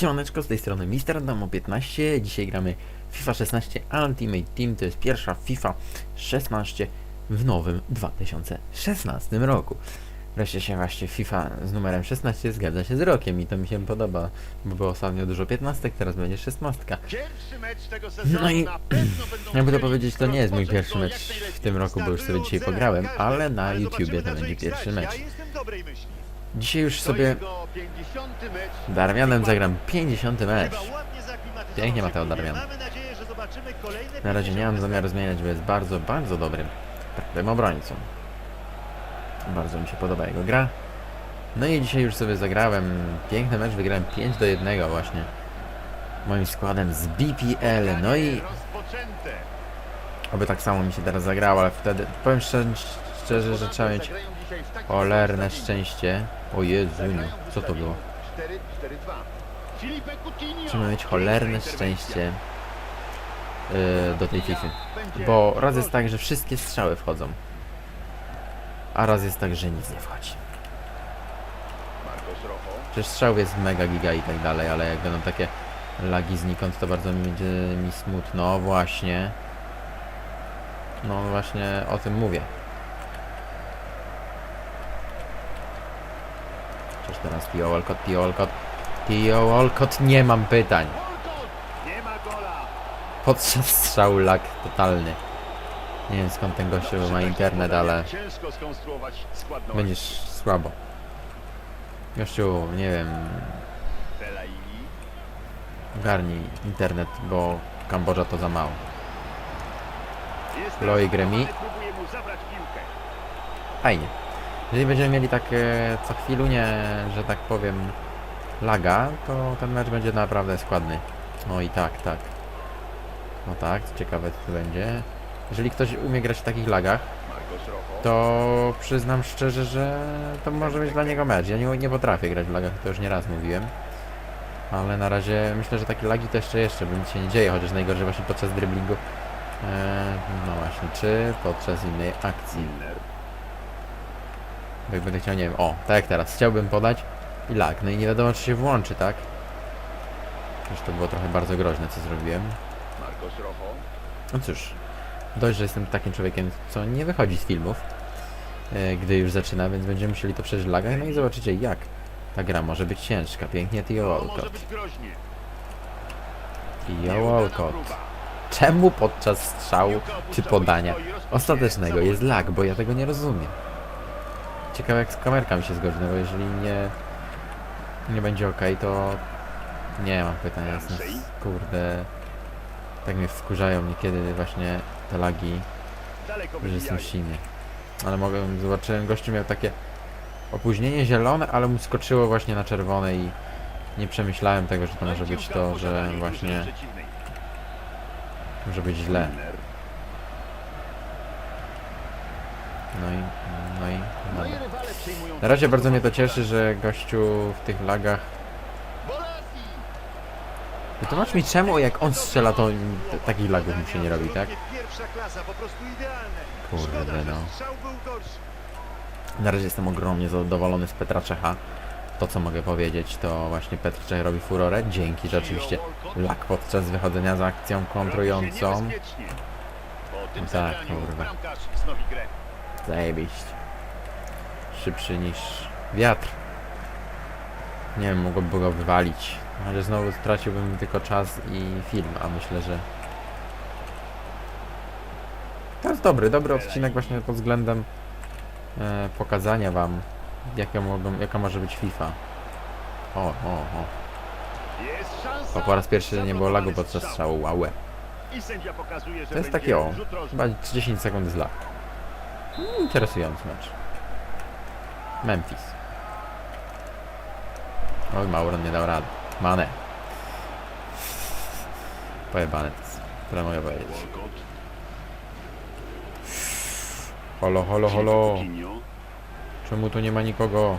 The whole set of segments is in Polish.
Siemaneczko, z tej strony Mister Damo 15 Dzisiaj gramy FIFA 16 Ultimate Team. To jest pierwsza FIFA 16 w nowym 2016 roku. Wreszcie się właśnie FIFA z numerem 16 zgadza się z rokiem i to mi się podoba Bo było ostatnio dużo 15, teraz będzie 16 Pierwszy mecz tego sezonu No i jakby to powiedzieć, to nie jest mój pierwszy mecz w tym roku, bo już sobie dzisiaj pograłem, ale na YouTubie to będzie pierwszy mecz. Dzisiaj już sobie jego 50. mecz. Darmianem zagram 50 mecz Pięknie Mateo. Darmian. Na razie nie mam 50 zamiaru zmieniać, bo jest bardzo, bardzo dobrym prawym obrońcą. Bardzo mi się podoba jego gra. No i dzisiaj już sobie zagrałem piękny mecz, wygrałem 5 do 1 właśnie moim składem z BPL. No i oby tak samo mi się teraz zagrało, ale wtedy powiem szczerze że trzeba mieć Zestawieniu. szczęście. O Zagrają w co to było? ustawieniu 4-4-2. Filipe Coutinho. Trzeba mieć cholerne szczęście yy, do tej FIFA. Bo raz jest tak, że wszystkie strzały wchodzą. A raz jest tak, że nic nie wchodzi. Przecież strzał jest mega giga i tak dalej, ale jak będą takie lagi znikąd, to bardzo mi będzie mi smutno. Właśnie. No właśnie o tym mówię. Przecież teraz Tio Walcott, Tio Walcott, Tio Walcott, nie mam pytań. Podczas strzału lag totalny. Nie wiem skąd ten gościu ma internet, ale będziesz słabo. Gościu, nie wiem. Ogarnij internet, bo Kambodża to za mało. Zabrać piłkę. Fajnie. Jeżeli będziemy mieli tak e, co chwilunię, że tak powiem, laga, to ten mecz będzie naprawdę składny. O i tak, tak. No tak, ciekawe co będzie. Jeżeli ktoś umie grać w takich lagach, to przyznam szczerze, że to może być dla niego mecz. Ja nie, nie potrafię grać w lagach, to już nieraz mówiłem. Ale na razie myślę, że takie lagi to jeszcze jeszcze, bo nic się nie dzieje, chociaż najgorzej właśnie podczas driblingu. Eee, no właśnie, czy podczas innej akcji. Jak będę chciał, nie wiem, o, tak jak teraz, chciałbym podać i lag, no i nie wiadomo czy się włączy, tak? Przecież to było trochę bardzo groźne, co zrobiłem. No cóż, dość, że jestem takim człowiekiem, co nie wychodzi z filmów, e, gdy już zaczyna, więc będziemy musieli to przeżyć w lagach, no i zobaczycie jak ta gra może być ciężka. Pięknie może Walcott. Walcott. Czemu podczas strzału czy podania ostatecznego jest lag, bo ja tego nie rozumiem. Ciekawe jak z kamerką mi się zgodzi, no bo jeżeli nie, nie będzie ok, to nie mam pytań, jasne. Kurde, tak mnie wkurzają niekiedy właśnie te lagi, że jestem wybijają. silny. Ale mogę, zobaczyłem, gościu miał takie opóźnienie zielone, ale mu skoczyło właśnie na czerwone i nie przemyślałem tego, że to może być to, że właśnie może być źle. No i, Na razie bardzo mnie to cieszy, że gościu w tych lagach... Wytłumacz mi czemu, jak on strzela, to takich lagów mu się nie robi, tak? Kurde, no. Na razie jestem ogromnie zadowolony z Petra Czecha. To, co mogę powiedzieć, to właśnie Petr Czech robi furorę, dzięki, że oczywiście lag podczas wychodzenia z akcją kontrującą. Tak, kurwa. Zajebiście. Szybszy niż wiatr. Nie wiem, mogłoby go wywalić. Ale znowu straciłbym tylko czas i film, a myślę, że... To jest dobry, dobry odcinek właśnie pod względem e, pokazania wam, jaka, mogą, jaka może być FIFA. O, o, o. To po raz pierwszy nie było lagu podczas strzał. strzału, że To jest takie o, chyba 10 sekund z lag. Interesujący mecz. Memphis. Oj, Mauron nie dał rady. Mane. Pojebane to jest. Tyle mogę powiedzieć. Holo, holo, holo. Czemu tu nie ma nikogo?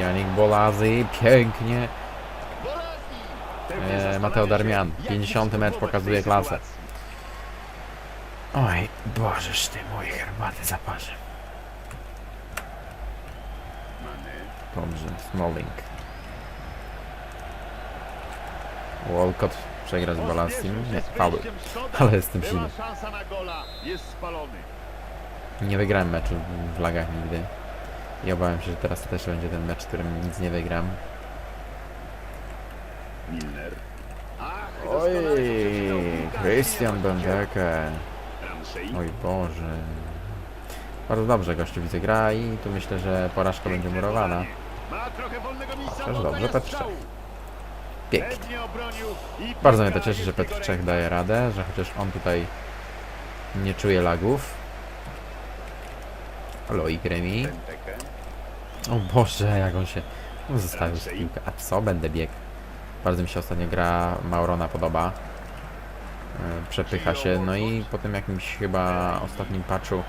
Janik Bolazy, pięknie. E, Mateo Darmian, jak 50 mecz pokazuje klasę. Oj, Bożeż ty mój herbaty zaparzę. Dobrze, Smalling. Walcott przegra z Balastim. Nie. Ale jestem silny. Nie wygrałem meczu w lagach nigdy. I obawiam się, że teraz to też będzie ten mecz, w którym nic nie wygram. Milner. Oj, Christian nie Oj Boże. Bardzo dobrze gościu widzę gra i tu myślę, że porażka będzie murowana. Ma trochę wolnego miejsca Chociaż dobrze, Petr. Pięknie. Bardzo mnie to cieszy, że Petr Czech daje radę, że chociaż on tutaj nie czuje lagów. Halo i Gremi. O Boże, jak on się zostawił z piłkę. A co będę biegł? Bardzo mi się ostatnio gra Maurona podoba. E, Przepycha się, no i po tym jakimś chyba ostatnim patchu.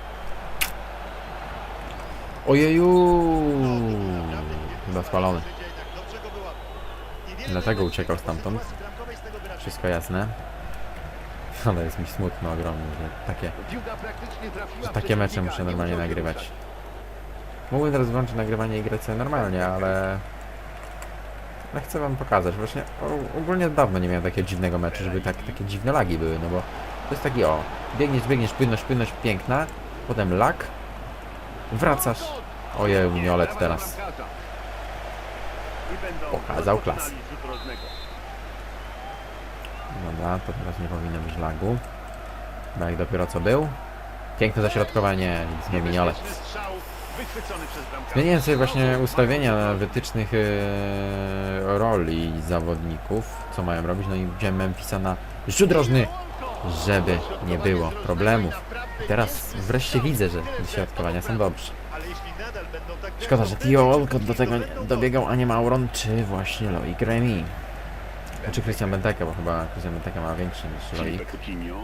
Ojeju! Chyba spalony. Dlatego uciekał stamtąd. Wszystko jasne. Ale jest mi smutno ogromnie, że takie że takie mecze muszę nie normalnie nagrywać. Mógłbym teraz włączyć nagrywanie i grać normalnie, ale... Ale chcę wam pokazać. Właśnie ogólnie dawno nie miałem takiego dziwnego meczu, żeby tak, takie dziwne lagi były, no bo to jest taki o, biegniesz, biegniesz, płynność, płynność piękna, potem lag, wracasz. Ojej, Miolet teraz. Pokazał rożnego. Dobra, to teraz nie powinno być lagu. Bo jak dopiero co był. Piękne zaśrodkowanie, nie Miolet. Wychwycony przez bramkarza. Zmieniłem sobie właśnie ustawienia wytycznych e, roli zawodników, co mają robić, no i wziąłem Memphisa na rzut rożny, żeby nie było problemów. I teraz wreszcie widzę, że dośrodkowania są dobrze. Ale jeśli nadal będą tak Szkoda, że Tio Walcott do tego nie dobiegał, a nie Mauron, czy właśnie Loic Remy. Czy Christian Benteke, bo chyba Christian Benteke ma większy niż Loic. Coutinho.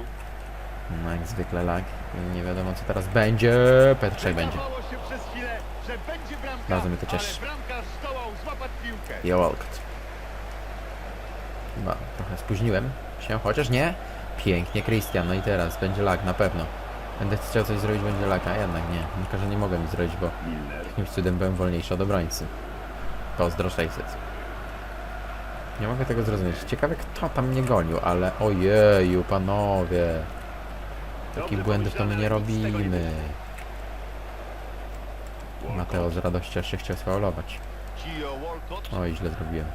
No jak zwykle lag. I nie wiadomo co teraz będzie. Petrzek będzie. Bardzo mnie to cieszy. Tio Walcott. Chyba trochę spóźniłem się, chociaż nie. Pięknie Christian, no i teraz będzie lag na pewno. Będę chciał coś zrobić, będzie lag, a jednak nie. Tylko, że nie mogę nic zrobić, bo jakimś cudem byłem wolniejszy od obrońcy. Pozdro 600. Nie mogę tego zrozumieć. Ciekawe kto tam mnie gonił, ale ojeju panowie. Takich błędów to my nie robimy. Mateo z radości aż się chciał sfaulować. Oj, źle zrobiłem.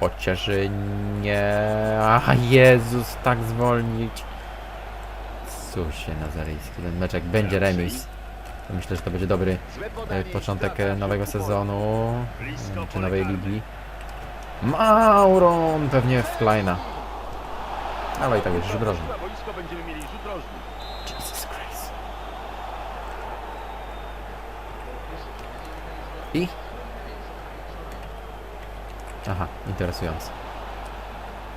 Chociaż nie... Ach, Jezus, tak zwolnić. Cusie nazaryjski. Ten meczek będzie remis. Myślę, że to będzie dobry e, początek e, nowego sezonu. E, Czy nowej ligi. Mauron pewnie w Kleina. Ale i tak jest rzut rożny. Jesus Christ. I? Aha, interesujące.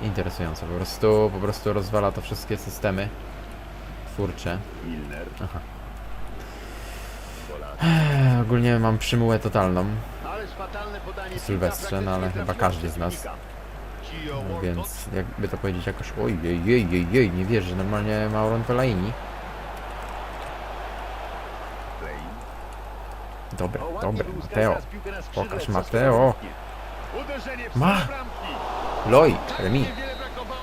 Interesujące, po prostu, po prostu rozwala to wszystkie systemy twórcze. Milner. Aha. Eee, ogólnie mam przymułę totalną. Sylwestrze, no ale chyba każdy z nas. Więc jakby to powiedzieć jakoś, oj, jej, jej, jej, jej, nie wierzę, że normalnie Mauron Fellaini. Play. Dobra, O, ładnie dobra, wyłuskał Mateo. Pokaż Mateo. Ma. Loj, Remi. Niewiele brakowało.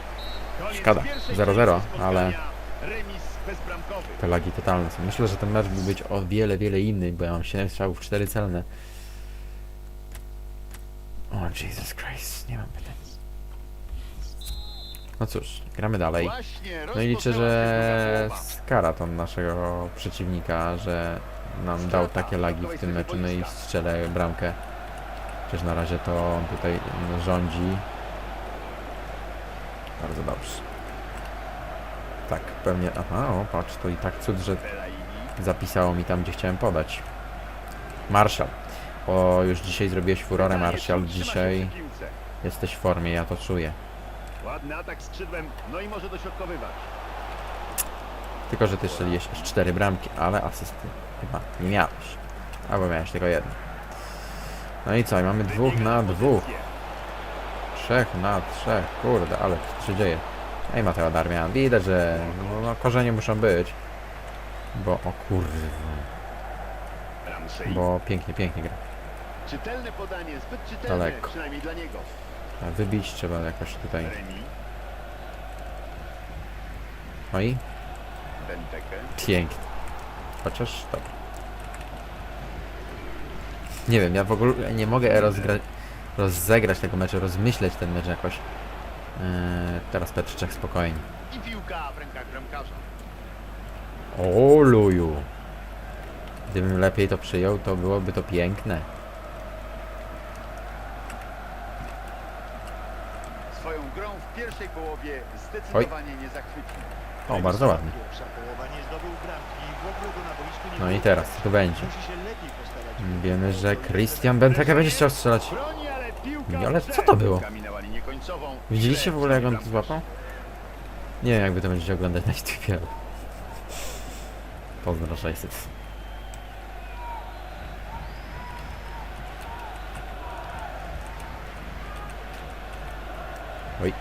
Koniec Szkoda, pierwszej 0-0, części ale- spotkania. Remis bezbramkowy. Te lagi totalne są. Myślę, że ten mecz mógł być o wiele, wiele inny, bo ja mam 7 strzałów, 4 celne. O Jesus Christ, nie mam pytań. No cóż, gramy dalej. No i liczę, że skara to naszego przeciwnika, że nam dał takie lagi w tym meczu, no i strzelę bramkę. Przecież na razie to on tutaj rządzi. Bardzo dobrze. Tak, pewnie, aha, o patrz, to i tak cud, że zapisało mi tam, gdzie chciałem podać. Marshall. O, już dzisiaj zrobiłeś furorę, się Dzisiaj jesteś w formie, ja to czuję. Ładny atak skrzydłem, no i może dośrodkowywać. Tylko, że ty strzeliłeś aż cztery bramki, ale asysty chyba nie miałeś. Albo miałeś tylko jedną. No i co, i mamy dwóch na dwóch. Trzech na trzech. Kurde, ale co się dzieje? Ej, Mateo Darmian, widać, że no, no, korzenie muszą być. Bo, o kurwa, bo pięknie, pięknie gra. Czytelne podanie, zbyt czytelne, Daleko. przynajmniej dla niego. Wybić trzeba jakoś tutaj. Remi, No pięknie. Chociaż dobra. Nie wiem, ja w ogóle nie mogę rozegrać tego meczu, rozmyśleć ten mecz jakoś. Eee, teraz Petrzczek spokojnie. I piłka w rękach bramkarza. O luju. Gdybym lepiej to przyjął, to byłoby to piękne. Pierwszej połowie zdecydowanie nie zachwycił. O, bardzo ładnie. Pierwsza połowa nie zdobył bramki i w ogóle go na boisku nie No i było teraz, widać. co tu będzie? Musi się lepiej postarać. Wiemy, że Christian Benteke będzie chciał strzelać. Broni, ale piłka Ale w co to było? Piłka minęła linię końcową. Widzieliście w ogóle jak on to złapał? Nie wiem jakby to będziecie oglądać na YouTubie. Pozdro 600. Oj,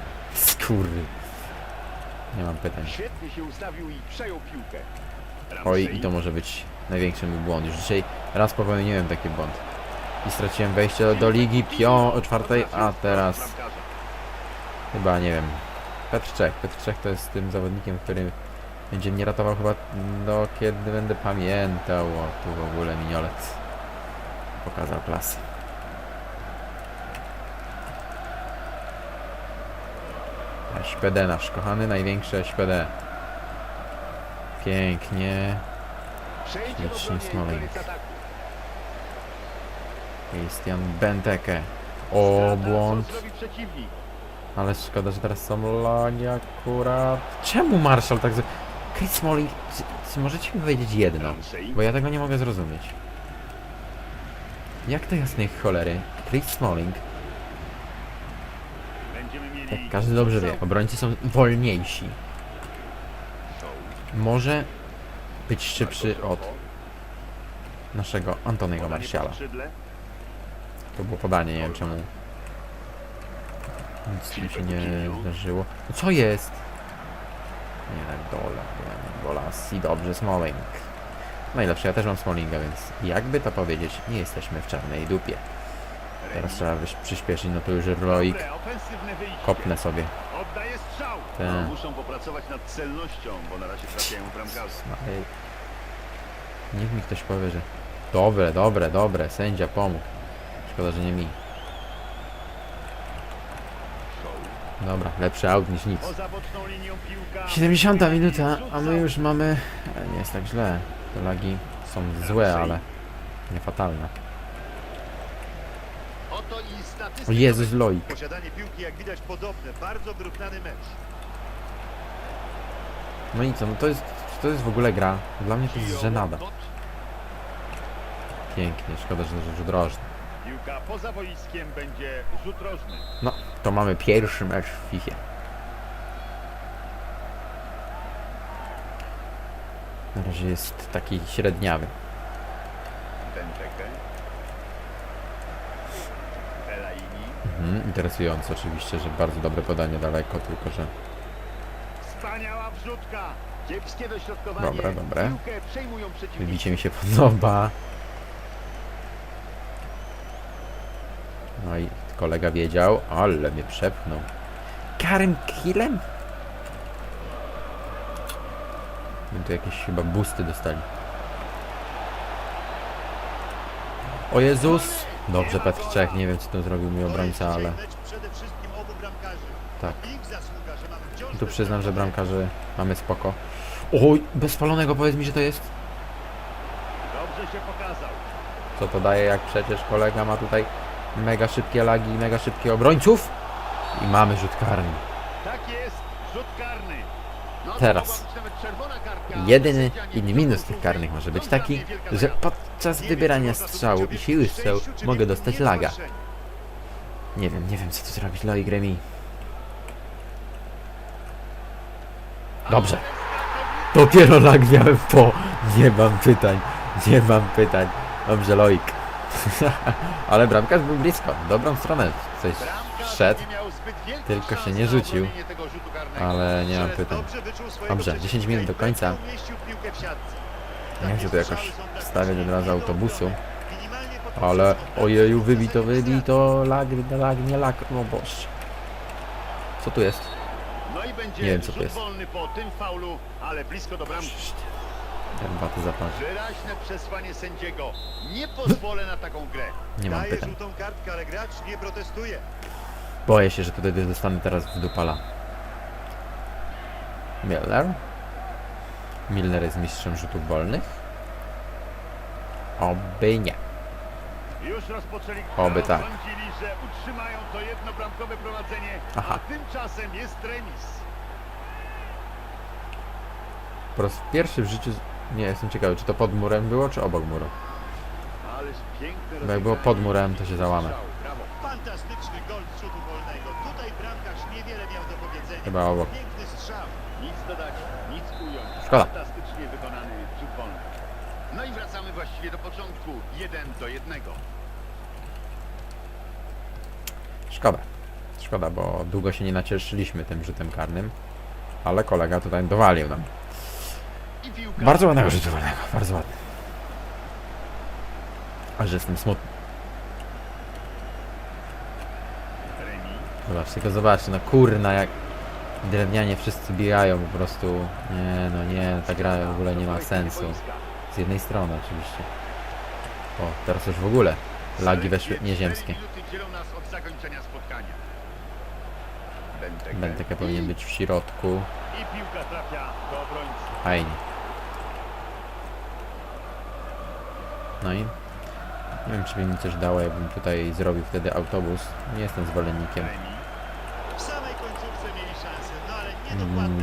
skurwy. Nie mam pytań. Świetnie się ustawił i przejął piłkę. Oj, i to może być największy mój błąd. Już dzisiaj raz popełniłem taki błąd. I straciłem wejście do ligi pio czwartej, a teraz chyba nie wiem. Petr Czech. Petr Czech to jest tym zawodnikiem, który będzie mnie ratował chyba do kiedy będę pamiętał. O, tu w ogóle miniolet pokazał klasę. SPD nasz kochany, największy SPD. Pięknie. Ślicznie ataku. Christian Benteke. O, błąd. Ale szkoda, że teraz są lagi akurat. Czemu Marshall tak... Chris Smalling, czy, czy możecie mi powiedzieć jedno? Bo ja tego nie mogę zrozumieć. Jak to jasnej cholery? Chris Smalling, Każdy dobrze wie, obrońcy są wolniejsi. Może być szybszy od naszego Martiala. skrzydle. To było podanie, nie wiem czemu. Nic mi się nie zdarzyło. No co jest? Nie tak dole, Golasi, dobrze, Smalling. Najlepszy, ja też mam Smallinga, więc jakby to powiedzieć, nie jesteśmy w czarnej dupie. Teraz trzeba wyś- przyspieszyć, no to już Roik. Dobre, ofensywne wyjście. Kopnę sobie. Oddaje strzał. No, muszą popracować nad celnością, bo na razie trafiają w bramkarza. Ej. Niech mi ktoś powie, że... Dobre, dobre, dobre, sędzia pomógł. Szkoda, że nie mi. Dobra, lepszy aut niż nic. Poza boczną linią piłka. 70 minuta, a my już mamy... e, Nie jest tak źle. Te lagi są złe, ale nie fatalne. Oto i Jezus, Loik. Posiadanie piłki jak widać podobne, bardzo wyrównany mecz. No i co, no to jest, to jest w ogóle gra. Dla mnie to jest żenada. Pięknie, szkoda, że to rzut rożny. Piłka poza boiskiem będzie rzut rożny. No, to mamy pierwszy mecz w FIFA. Na razie jest taki średniawy. Benteke. Mhm, interesujące oczywiście, że bardzo dobre podanie daleko, tylko że... Wspaniała wrzutka. Kiepskie dośrodkowanie. Przejmują przeciwnicy. Wybicie mi się podoba. No i kolega wiedział, ale mnie przepchnął. Karym killem? My tu jakieś chyba busty dostali. O Jezus! Dobrze, Petr Czech, nie wiem co tu zrobił mój obrońca, To ale tak. Tu przyznam, że bramkarzy mamy spoko. Oj, bez spalonego powiedz mi, że to jest. Dobrze się pokazał. Co to daje, jak przecież kolega ma tutaj mega szybkie lagi, mega szybkie obrońców. I mamy rzut karny. Tak jest. Rzut karny. No, to Teraz. Jedyny inny minus pod tych karnych może być To taki, że brawa. Podczas wybierania strzału i siły czy mogę dostać laga. Nie wiem, nie wiem co tu zrobić Loik Remi. Dobrze. Dopiero lag miałem po. Nie mam pytań. Nie mam pytań. Dobrze Loik. Ale bramkarz był blisko. w Dobrą stronę. Coś wszedł. tylko się nie rzucił. Ale nie mam pytań. dobrze wyczuł swojego Dobrze, 10 minut do końca. Nie chcę tu jakoś Takie strzały są wstawiać od razu autobusu. Ale ojeju, wybito, wybito, lag, lag, nie lag, no boż. Co tu jest? No Nie wiem, co to jest. wolny po tym faulu, ale blisko do bramki. Herbaty zapach. Wyraźne przesłanie sędziego. Nie pozwolę na taką grę. Nie mam Daje pytań. żółtą kartkę, ale gracz nie protestuje. Boję się, że tutaj dostanę teraz w dupala. Miller. Milner jest mistrzem rzutów wolnych. Oby nie. Już rozpoczęli Oby tak. Sądzili, że utrzymają to jednobramkowe prowadzenie, Aha. a tymczasem jest remis. Po raz pierwszy w życiu... Nie, jestem ciekawy, czy to pod murem było, czy obok muru. Ależ piękne Bo jak było pod murem, to się załamę. Fantastyczny gol z rzutu wolnego. Tutaj bramkarz niewiele miał do powiedzenia. Chyba obok. Piękny strzał. Nic dodać, nic ująć. Szkoda. Fantastycznie wykonany rzut wolny. No i wracamy właściwie do początku. Jeden do jednego. Szkoda. Szkoda, bo długo się nie nacieszyliśmy tym rzutem karnym. Ale kolega tutaj dowalił nam. I piłka. Bardzo ładnego rzutu wolnego, bardzo ładny. Aż jestem smutny. Remis. Zobacz, tylko zobaczcie, no kurna, jak drewnianie wszyscy bijają po prostu. Nie, no nie, ta gra w ogóle nie ma sensu. Z jednej strony oczywiście. O, teraz już w ogóle lagi weszły nieziemskie. Benteke. Powinien być w środku. Fajnie. No i nie wiem, czy by mi coś dało, jakbym tutaj zrobił wtedy autobus. Nie jestem zwolennikiem Remis. W samej końcówce mieli szansę, no ale mm, niedokładne.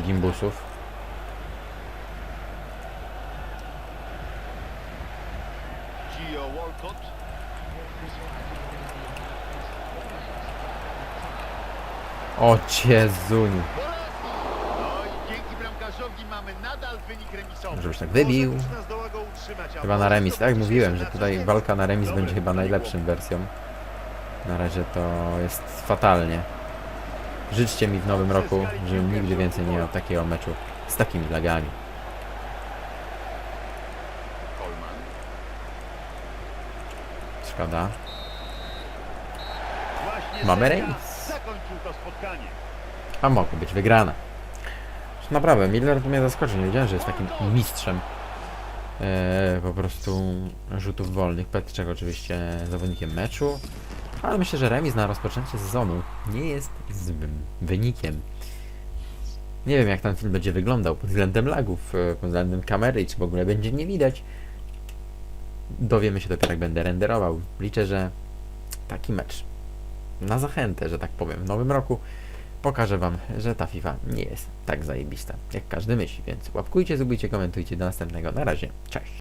Gimbusów. Gio Walcott. O remisowy. Żebyś tak wybił. Chyba na remis. Tak mówiłem, że tutaj walka na remis będzie chyba najlepszą wersją. Na razie to jest fatalnie. Życzcie mi w nowym roku, żebym nigdy więcej nie miał takiego meczu z takimi lagami. Szkoda. Mamy remis. A mogło być wygrane. Już Naprawdę, Miller to mnie zaskoczył. Nie wiedziałem, że jest takim mistrzem e, po prostu rzutów wolnych. Petrzek oczywiście zawodnikiem meczu. Ale myślę, że remis na rozpoczęcie sezonu nie jest złym wynikiem. Nie wiem, jak ten film będzie wyglądał pod względem lagów, e, pod względem kamery i czy w ogóle będzie nie widać. Dowiemy się dopiero, jak będę renderował. Liczę, że taki mecz na zachętę, że tak powiem, w nowym roku pokażę Wam, że ta FIFA nie jest tak zajebista, jak każdy myśli, więc łapkujcie, zubujcie, komentujcie, do następnego, na razie, cześć!